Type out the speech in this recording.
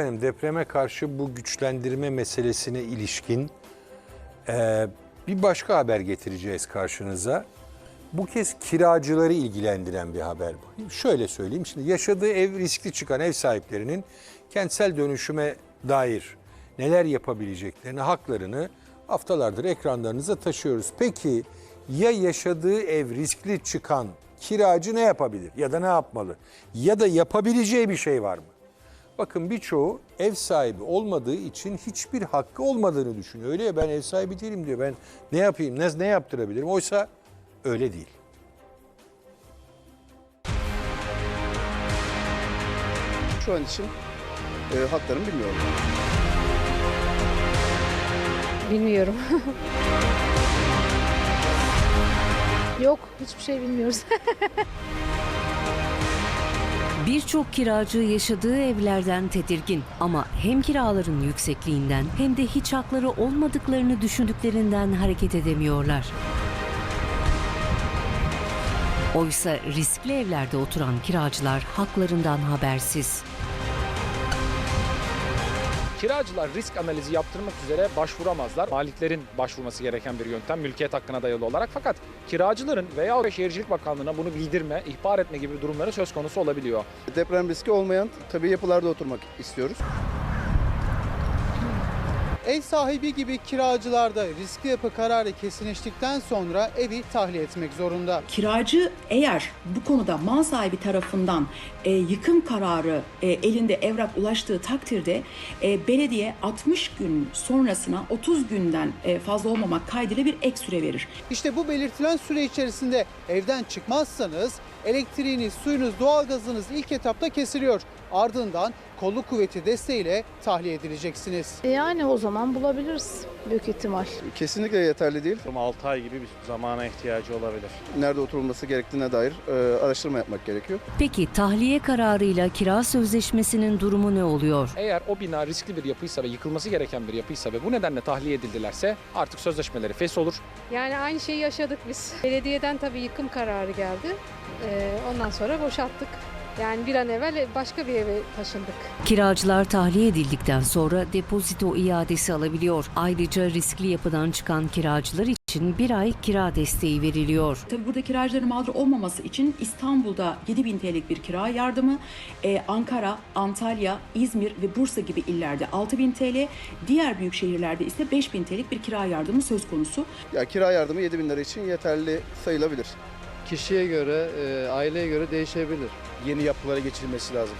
Efendim, depreme karşı bu güçlendirme meselesine ilişkin eee, bir başka haber getireceğiz karşınıza. Bu kez kiracıları ilgilendiren bir haber bu. Şöyle söyleyeyim şimdi yaşadığı ev riskli çıkan ev sahiplerinin kentsel dönüşüme dair neler yapabileceklerini, haklarını haftalardır ekranlarınıza taşıyoruz. Peki ya yaşadığı ev riskli çıkan kiracı ne yapabilir ya da ne yapmalı? Ya da yapabileceği bir şey var mı? Bakın birçoğu ev sahibi olmadığı için hiçbir hakkı olmadığını düşünüyor. Öyle ya ben ev sahibi değilim diyor. Ben ne yapayım, ne, ne yaptırabilirim? Oysa öyle değil. Şu an için e, haklarımı bilmiyorum. Bilmiyorum. Yok, hiçbir şey bilmiyoruz. Birçok kiracı yaşadığı evlerden tedirgin ama hem kiraların yüksekliğinden hem de hiç hakları olmadıklarını düşündüklerinden hareket edemiyorlar. Oysa riskli evlerde oturan kiracılar haklarından habersiz. Kiracılar risk analizi yaptırmak üzere başvuramazlar. Maliklerin başvurması gereken bir yöntem mülkiyet hakkına dayalı olarak. Fakat kiracıların veya Şehircilik Bakanlığı'na bunu bildirme, ihbar etme gibi durumları söz konusu olabiliyor. Deprem riski olmayan tabii yapılarda oturmak istiyoruz. Ev sahibi gibi kiracılar da riskli yapı kararı kesinleştikten sonra evi tahliye etmek zorunda. Kiracı eğer bu konuda mal sahibi tarafından e, yıkım kararı e, elinde evrak ulaştığı takdirde e, belediye 60 gün sonrasına 30 günden e, fazla olmamak kaydıyla bir ek süre verir. İşte bu belirtilen süre içerisinde evden çıkmazsanız elektriğiniz, suyunuz, doğalgazınız ilk etapta kesiliyor. Ardından kolluk kuvveti desteğiyle tahliye edileceksiniz. E yani o zaman bulabiliriz büyük ihtimal. Kesinlikle yeterli değil. 6 ay gibi bir zamana ihtiyacı olabilir. Nerede oturulması gerektiğine dair e, araştırma yapmak gerekiyor. Peki tahliye kararıyla kira sözleşmesinin durumu ne oluyor? Eğer o bina riskli bir yapıysa ve yıkılması gereken bir yapıysa ve bu nedenle tahliye edildilerse artık sözleşmeleri fes olur. Yani aynı şeyi yaşadık biz. Belediyeden tabii yıkım kararı geldi. Ee, ondan sonra boşalttık. Yani bir an evvel başka bir eve taşındık. Kiracılar tahliye edildikten sonra depozito iadesi alabiliyor. Ayrıca riskli yapıdan çıkan kiracılar için bir ay kira desteği veriliyor. Tabii burada kiracıların mağdur olmaması için İstanbul'da 7000 TL'lik bir kira yardımı, e, Ankara, Antalya, İzmir ve Bursa gibi illerde 6000 TL, diğer büyük şehirlerde ise 5000 TL'lik bir kira yardımı söz konusu. Ya kira yardımı 7 bin lira için yeterli sayılabilir. Kişiye göre, e, aileye göre değişebilir. Yeni yapılara geçilmesi lazım.